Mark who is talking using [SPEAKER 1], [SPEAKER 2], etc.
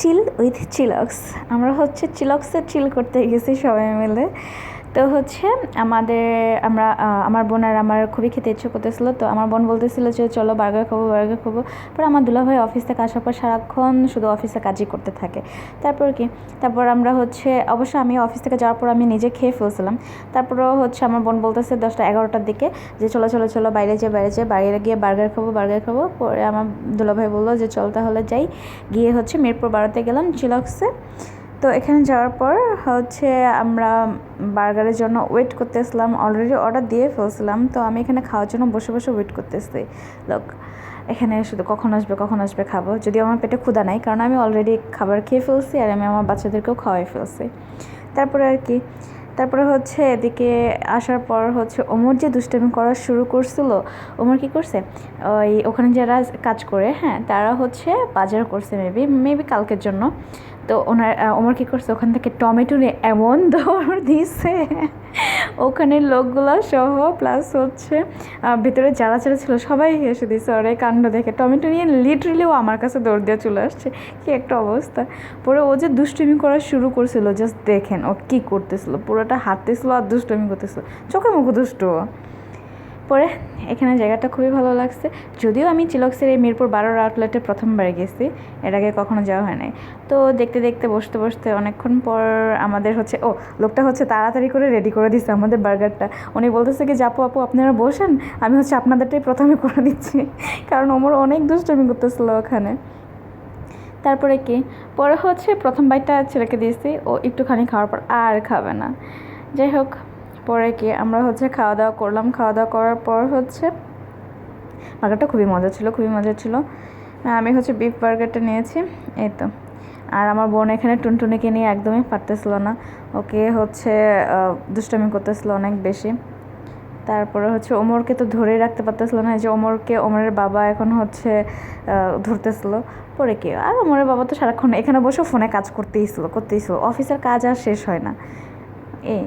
[SPEAKER 1] Chill with Chillox আমরা হচ্ছে চিলক্সে চিল করতে গেছি সবাই মিলে। তো হচ্ছে আমাদের, আমরা আমার বোন আর আমার খুবই খেতে ইচ্ছে করতেছিলো, তো আমার বোন বলতেছিল যে চলো বার্গার খাব বার্গার খাব। পরে আমার দুলাভাই অফিস থেকে আসার পর সারাক্ষণ শুধু অফিসে কাজই করতে থাকে। তারপর কি? তারপর আমরা হচ্ছে, অবশ্য আমি অফিস থেকে যাওয়ার পর আমি নিজে খেয়ে ফেলছিলাম। তারপরেও হচ্ছে আমার বোন বলতেছে দশটা এগারোটার দিকে যে চলো চলো চলো বাইরে যে বাইরে যে বাইরে গিয়ে বার্গার খাব বার্গার খাব। পরে আমার দুলাভাই বলল যে চল তাহলে যাই। গিয়ে হচ্ছে মিরপুর বারোতে গেলাম চিলক্সে তো এখানে যাওয়ার পর হচ্ছে আমরা বার্গারের জন্য ওয়েট করতেছিলাম অলরেডি অর্ডার দিয়ে ফেলছিলাম। তো আমি এখানে খাওয়ার জন্য বসে বসে ওয়েট করতেছি। লোক এখানে শুধু কখন আসবে কখন আসবে খাব। যদিও আমার পেটে ক্ষুধা নাই, কারণ আমি অলরেডি খাবার খেয়ে ফেলছি আর আমি আমার বাচ্চাদেরকেও খাওয়াই ফেলছি। তারপরে আর কি, তারপরে হচ্ছে এদিকে আসার পর হচ্ছে ওমর যে দুষ্টামি করা শুরু করছিল, ওমর কি করছে? ওই ওখানে যারা কাজ করে হ্যাঁ তারা হচ্ছে বাজার করছে মেবি মেবি কালকের জন্য। তো ওনার ওমর কী করছে? ওখান থেকে টমেটো নিয়ে এমন দৌড় দিছে। ওখানের লোকগুলো সহ প্লাস হচ্ছে ভিতরে যারা যারা ছিল সবাই হেসে দিছে ওর কাণ্ড দেখে। টমেটো নিয়ে লিটারেলি ও আমার কাছে দৌড় দিয়ে চলে আসছে। কি একটা অবস্থা। পরে ও যে দুষ্টুমি করা শুরু করছিল জাস্ট দেখেন ও কী করতেছিল। পুরোটা হাঁটতেছিল আর দুষ্টুমি করতেছিল। চোখে মুখে দুষ্ট। পরে এখানে জায়গাটা খুবই ভালো লাগছে। যদিও আমি চিলক্সের এই মিরপুর বারোর আউটলেটে প্রথমবার গেছি, এর আগে কখনো যাওয়া হয় নাই। তো দেখতে দেখতে, বসতে বসতে অনেকক্ষণ পর আমাদের হচ্ছে, ও, লোকটা হচ্ছে তাড়াতাড়ি করে রেডি করে দিচ্ছে আমাদের বার্গারটা। উনি বলতেছে কি যাপু আপু, আপনারা বসেন, আমি হচ্ছে আপনাদেরটাই প্রথমে করে দিচ্ছি। কারণ ওমর অনেক দুষ্টমি করতেছিল ওখানে। তারপরে কি, পরে হচ্ছে প্রথম বাইটটা ছেলেকে দিয়েছি, ও একটুখানি খাওয়ার পর আর খাবে না। যাই হোক পরে কি আমরা হচ্ছে খাওয়া দাওয়া করলাম। খাওয়া দাওয়া করার পর হচ্ছে বার্গারটা খুবই মজা ছিল, খুবই মজা ছিল। আমি হচ্ছে বিফ বার্গারটা নিয়েছি, এই তো। আর আমার বোন এখানে টুনটুনিকে নিয়ে একদমই পারতেছিল না। ওকে হচ্ছে দুষ্টামি করতেছিল অনেক বেশি। তারপরে হচ্ছে ওমরকে তো ধরেই রাখতে পারতেছিল না। যে ওমরকে, ওমরের বাবা এখন হচ্ছে ধরতেছিল। পরে কি, আর ওমরের বাবা তো সারাক্ষণ এখানে বসে ফোনে কাজ করতেই ছিল করতেই ছিল। অফিসের কাজ আর শেষ হয় না। এই।